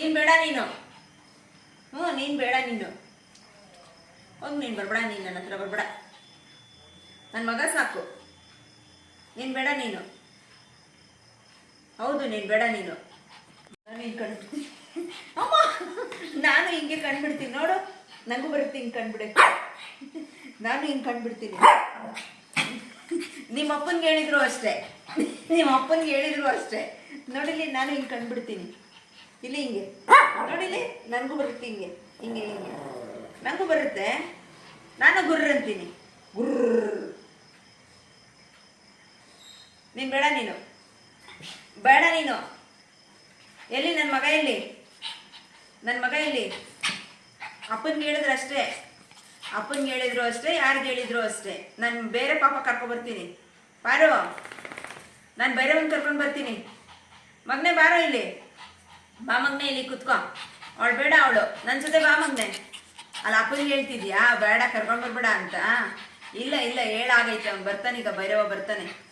ನೀನು ಬೇಡ ನೀನು. ಹ್ಞೂ, ನೀನು ಬೇಡ ನೀನು. ಹೋಗಿ ನೀನು ಬರಬೇಡ, ನೀನು ನನ್ನ ಹತ್ರ ಬರ್ಬೇಡ. ನನ್ನ ಮಗ ಸಾಕು. ನೀನು ಬೇಡ ನೀನು. ಹೌದು, ನೀನು ಬೇಡ ನೀನು. ನಾನು ಕಂಡ್ಬಿಡ್ತೀನಿ ಅಮ್ಮ, ನಾನು ಹಿಂಗೆ ಕಂಡುಬಿಡ್ತೀನಿ ನೋಡು ನನಗೂ ಬರುತ್ತೆ ಹಿಂಗೆ ಕಂಡ್ಬಿಡಕ್ಕೆ ನಾನು ಹಿಂಗೆ ಕಂಡುಬಿಡ್ತೀನಿ ನಿಮ್ಮ ಅಪ್ಪನಿಗೆ ಹೇಳಿದ್ರು ಅಷ್ಟೇ. ನಿಮ್ಮ ಅಪ್ಪನಿಗೆ ಹೇಳಿದ್ರು ಅಷ್ಟೇ. ನೋಡಿಲಿ ನಾನು ಹಿಂಗೆ ಕಂಡ್ಬಿಡ್ತೀನಿ ಇಲ್ಲಿ ಹಿಂಗೆ. ನೋಡಿಲಿ ನನಗೂ ಬರುತ್ತೆ ಹಿಂಗೆ. ಹಿಂಗೆ ಹಿಂಗೆ. ನನಗೂ ಬರುತ್ತೆ. ನಾನು ಗುರ್ರ ಅಂತೀನಿ. ಗುರ್ರ. ನೀನು ಬೇಡ ನೀನು. ಬೇಡ ನೀನು. ಎಲ್ಲಿ? ನನ್ನ ಮಗ ಎಲ್ಲಿ? ನನ್ನ ಮಗ ಎಲ್ಲಿ? ಅಪ್ಪನಿಗೆ ಹೇಳಿದ್ರು ಅಷ್ಟೇ. ಅಪ್ಪನಿಗೆ ಹೇಳಿದ್ರು ಅಷ್ಟೇ ಯಾರಿಗೆ ಹೇಳಿದ್ರು ಅಷ್ಟೇ. ನಾನು ಬೇರೆ ಪಾಪ ಕರ್ಕೊಬರ್ತೀನಿ ಬಾರೋ. ನಾನು ಬೇರೆಯವ್ನ ಕರ್ಕೊಂಡು ಬರ್ತೀನಿ. ಮಗನೇ ಬಾರೋ ಇಲ್ಲಿ. ಬಾ ಮಗನೇ ಇಲ್ಲಿ ಕುತ್ಕೊ. ಅವಳು ಬೇಡ ಅವಳು. ನನ್ನ ಜೊತೆ ಬಾ ಅಲ್ಲಿ ಅಪ್ಪನಿಗೆ ಹೇಳ್ತಿದ್ಯಾ? ಬೇಡ, ಕರ್ಕೊಂಡು ಬರ್ಬೇಡ ಅಂತ. ಇಲ್ಲ ಇಲ್ಲ, ಹೇಳಾಗೈತೆ. ಅವ್ನು ಬರ್ತಾನೆ ಈಗ, ಭೈರವ ಬರ್ತಾನೆ.